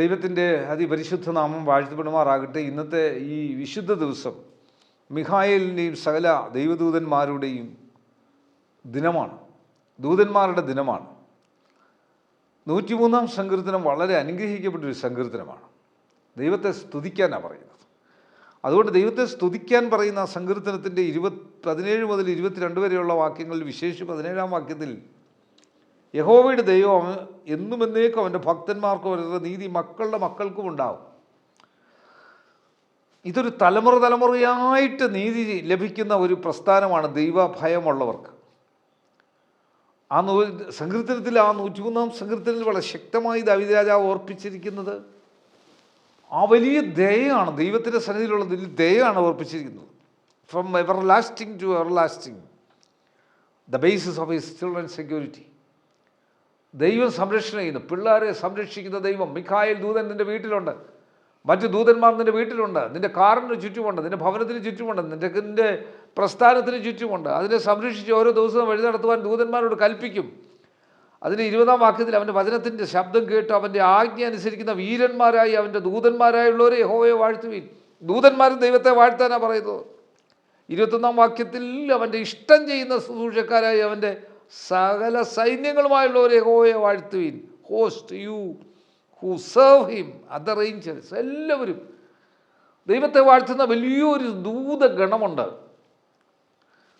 ദൈവത്തിന്റെ അതിപരിശുദ്ധ നാമം വാഴ്ത്തപ്പെടുമാറാകട്ടെ. ഇന്നത്തെ ഈ വിശുദ്ധ ദിവസം മിഹായലിന്റെയും സകല ദൈവദൂതന്മാരുടെയും ദിനമാണ്. ദൂതന്മാരുടെ ദിനമാണ്. നൂറ്റിമൂന്നാം സങ്കീർത്തനം വളരെ അനുഗ്രഹിക്കപ്പെട്ടൊരു സങ്കീർത്തനമാണ്. ദൈവത്തെ സ്തുതിക്കാനാണ് പറയുന്നത്. അതുകൊണ്ട് ദൈവത്തെ സ്തുതിക്കാൻ പറയുന്ന സങ്കീർത്തനത്തിന്റെ ഇരുപത് പതിനേഴ് മുതൽ ഇരുപത്തിരണ്ട് വരെയുള്ള വാക്യങ്ങളിൽ വിശേഷിച്ച് പതിനേഴാം വാക്യത്തിൽ യഹോവയുടെ ദൈവം എന്നും എന്നേക്കും അവന്റെ ഭക്തന്മാർക്കും അവരുടെ നീതി മക്കളുടെ മക്കൾക്കും ഉണ്ടാവും. ഇതൊരു തലമുറ തലമുറയായിട്ട് നീതി ലഭിക്കുന്ന ഒരു പ്രസ്ഥാനമാണ് ദൈവഭയമുള്ളവർക്ക്. ആ നൂ സങ്കീർത്തനത്തിൽ ആ നൂറ്റിമൂന്നാം സങ്കീർത്തനത്തിൽ വളരെ ശക്തമായി ദാവീദ് രാജാവ് ഓർപ്പിച്ചിരിക്കുന്നത് ആ വലിയ ദയയാണ് ദൈവത്തിന്റെ സന്നിധിയിലുള്ള വലിയ ദയയാണ് ഓർപ്പിച്ചിരിക്കുന്നത്. From everlasting to everlasting the basis of his children security ദൈവം സംരക്ഷണം ചെയ്യുന്നു. പിള്ളേരെ സംരക്ഷിക്കുന്ന ദൈവം. മിഖായിൽ ദൂതൻ നിന്റെ വീട്ടിലുണ്ട്. മറ്റ് ദൂതന്മാർ നിന്റെ വീട്ടിലുണ്ട്. നിന്റെ കാറിന് ചുറ്റുമുണ്ട്. നിന്റെ ഭവനത്തിന് ചുറ്റുമുണ്ട്. നിന്റെ നിന്റെ പ്രസ്ഥാനത്തിന് ചുറ്റുമുണ്ട്. അതിനെ സംരക്ഷിച്ച് ഓരോ ദിവസവും വഴി നടത്തുവാൻ ദൂതന്മാരോട് കൽപ്പിക്കും. അതിന് ഇരുപതാം വാക്യത്തിൽ അവന്റെ വചനത്തിന്റെ ശബ്ദം കേട്ട് അവന്റെ ആജ്ഞ അനുസരിക്കുന്ന വീരന്മാരായി അവന്റെ ദൂതന്മാരായുള്ളവരെ യഹോവയെ വാഴ്ത്തുവീൻ. ദൂതന്മാരും ദൈവത്തെ വാഴ്ത്താനാണ് പറയുന്നത്. ഇരുപത്തൊന്നാം വാക്യത്തിൽ അവന്റെ ഇഷ്ടം ചെയ്യുന്ന ശുശ്രൂഷക്കാരായി അവന്റെ സകല സൈന്യങ്ങളുമായുള്ളവരെ യഹോവയെ വാഴ്ത്തുവിൻ. Host you who serve him other angels എല്ലാവരും. ദൈവത്തെ വാഴ്ത്തുന്ന വലിയൊരു ദൂതഗണമുണ്ട്.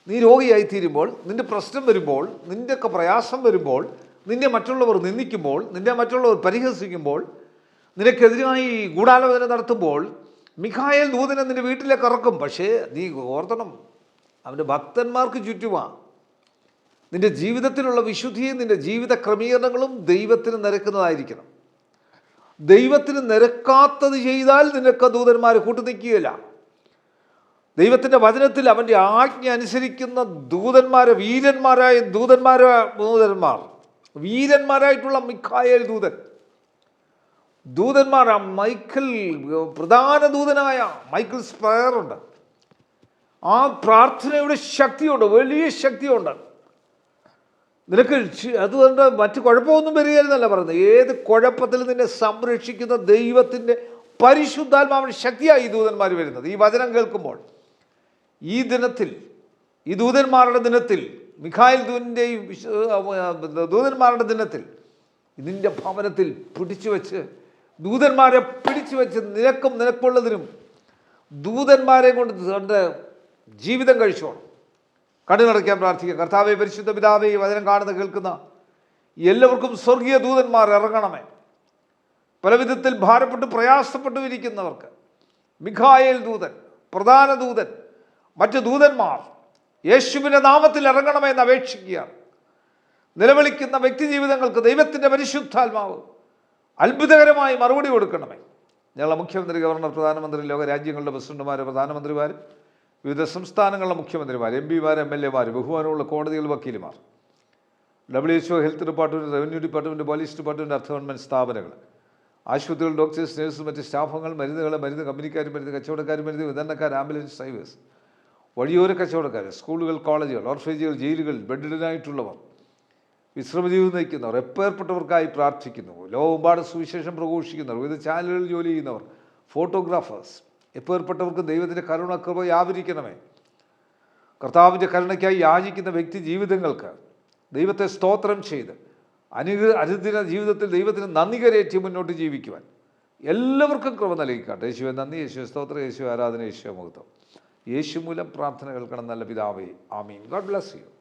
നീ രോഗിയായി തീരുമ്പോൾ നിന്റെ പ്രശ്നം വരുമ്പോൾ നിന്റെയൊക്കെ പ്രയാസം വരുമ്പോൾ നിന്നെ മറ്റുള്ളവർ നിന്ദിക്കുമ്പോൾ നിന്നെ മറ്റുള്ളവർ പരിഹസിക്കുമ്പോൾ നിനക്കെതിരായി ഗൂഢാലോചന നടത്തുമ്പോൾ മിഖായൽ ദൂതനെ നിന്റെ വീട്ടിലേക്ക് ഇറക്കും. പക്ഷേ നീ ഓർത്തണം അവന്റെ ഭക്തന്മാർക്ക് ചുറ്റുമാ. നിന്റെ ജീവിതത്തിലുള്ള വിശുദ്ധിയും നിന്റെ ജീവിത ക്രമീകരണങ്ങളും ദൈവത്തിന് നിരക്കുന്നതായിരിക്കണം. ദൈവത്തിന് നിരക്കാത്തത് ചെയ്താൽ നിനക്ക് ദൂതന്മാർ കൂട്ടു നിൽക്കുകയില്ല ദൈവത്തിന്റെ വചനത്തിൽ അവന്റെ ആജ്ഞ അനുസരിക്കുന്ന ദൂതന്മാരെ വീരന്മാരായ ദൂതന്മാരെ ദൂതന്മാർ വീരന്മാരായിട്ടുള്ള മിഖായേൽ ദൂതൻ. ദൂതന്മാർ ആ മൈക്കിൾ പ്രധാന ദൂതനായ മൈക്കിൾ സ്പയറുണ്ട്. ആ പ്രാർത്ഥനയുടെ ശക്തിയുണ്ട് വലിയ ശക്തിയുണ്ട്. നിനക്ക് അത് അതുകൊണ്ട് മറ്റു കുഴപ്പമൊന്നും വരികയെന്നല്ല പറയുന്നത്. ഏത് കുഴപ്പത്തിൽ നിന്നെ സംരക്ഷിക്കുന്ന ദൈവത്തിന്റെ പരിശുദ്ധാത്മാവിന് ശക്തിയായി ഈ ദൂതന്മാർ വരുന്നത്? ഈ വചനം കേൾക്കുമ്പോൾ ഈ ദിനത്തിൽ ഈ ദൂതന്മാരുടെ ദിനത്തിൽ മിഖായിൽ ദൂതിന്റെയും ദൂതന്മാരുടെ ദിനത്തിൽ ഇതിന്റെ ഭവനത്തിൽ പിടിച്ചു വെച്ച് ദൂതന്മാരെ പിടിച്ചു വെച്ച് നിനക്കും നിനക്കുള്ളതിനും ദൂതന്മാരെ കൊണ്ട് ജീവിതം കഴിച്ചോണം. കണ്ണു നടക്കാൻ പ്രാർത്ഥിക്കുക. കർത്താവെ പരിശുദ്ധ പിതാവേ വചനം കാണുന്ന കേൾക്കുന്ന എല്ലാവർക്കും സ്വർഗീയ ദൂതന്മാർ ഇറങ്ങണമേ. പല വിധത്തിൽ ഭാരപ്പെട്ട് പ്രയാസപ്പെട്ടു ഇരിക്കുന്നവർക്ക് മിഖായേൽ ദൂതൻ പ്രധാന ദൂതൻ മറ്റ് ദൂതന്മാർ യേശുവിന്റെ നാമത്തിൽ ഇറങ്ങണമെന്ന് അപേക്ഷിക്കുകയാണ്. നിലവിളിക്കുന്ന വ്യക്തി ജീവിതങ്ങൾക്ക് ദൈവത്തിന്റെ പരിശുദ്ധാത്മാവ് അത്ഭുതകരമായി മറുപടി കൊടുക്കണമേ. ഞങ്ങളുടെ മുഖ്യമന്ത്രി ഗവർണർ പ്രധാനമന്ത്രി ലോക രാജ്യങ്ങളുടെ പ്രസിഡന്റുമാർ പ്രധാനമന്ത്രിമാർ വിവിധ സംസ്ഥാനങ്ങളിലെ മുഖ്യമന്ത്രിമാർ എം പിമാർ എം എൽ എമാർ ബഹുമാനമുള്ള കോടതികൾ വക്കീലുമാർ. W H O health department revenue department police department അർത്ഥ ഗവൺമെന്റ് സ്ഥാപനങ്ങൾ. ആശുപത്രികൾ ഡോക്ടേഴ്സ് നേഴ്സ് മറ്റ് സ്റ്റാഫുകൾ മരുന്നുകൾ മരുന്ന് കമ്പനിക്കാർ മരുന്ന് കച്ചവടക്കാർ മരുന്ന് വിതരണക്കാർ ആംബുലൻസ് ഡ്രൈവേഴ്സ് വഴിയോര കച്ചവടക്കാർ സ്കൂളുകൾ കോളേജുകൾ ഓർഫേജുകൾ ജയിലുകൾ ബെഡിഡനായിട്ടുള്ളവർ വിശ്രമജീവിതം നയിക്കുന്നവർ എപ്പേർപ്പെട്ടവർക്കായി പ്രാർത്ഥിക്കുന്നു ലോകമ്പാട് സുവിശേഷം പ്രഘോഷിക്കുന്നവർ വിവിധ ചാനലുകളിൽ ജോലി ചെയ്യുന്നവർ ഫോട്ടോഗ്രാഫേഴ്സ് എപ്പേർപ്പെട്ടവർക്ക് ദൈവത്തിന്റെ കരുണ കൃപ വ്യാപരിക്കണമേ. കർത്താവിന്റെ കരുണയ്ക്കായി യാചിക്കുന്ന വ്യക്തി ജീവിതങ്ങൾക്ക് ദൈവത്തെ സ്തോത്രം ചെയ്ത് അനുഗ അനുദിന ജീവിതത്തിൽ ദൈവത്തിന് നന്ദി കരയേറ്റി മുന്നോട്ട് ജീവിക്കുവാൻ എല്ലാവർക്കും കൃപ നൽകിക്കാട്ടെ. യേശുവെ നന്ദി. യേശു സ്തോത്ര. യേശു ആരാധന. യേശു മുഹത്വം യേശു മൂലം പ്രാർത്ഥന കേൾക്കണം നല്ല പിതാവേ. ആമീൻ. God bless you.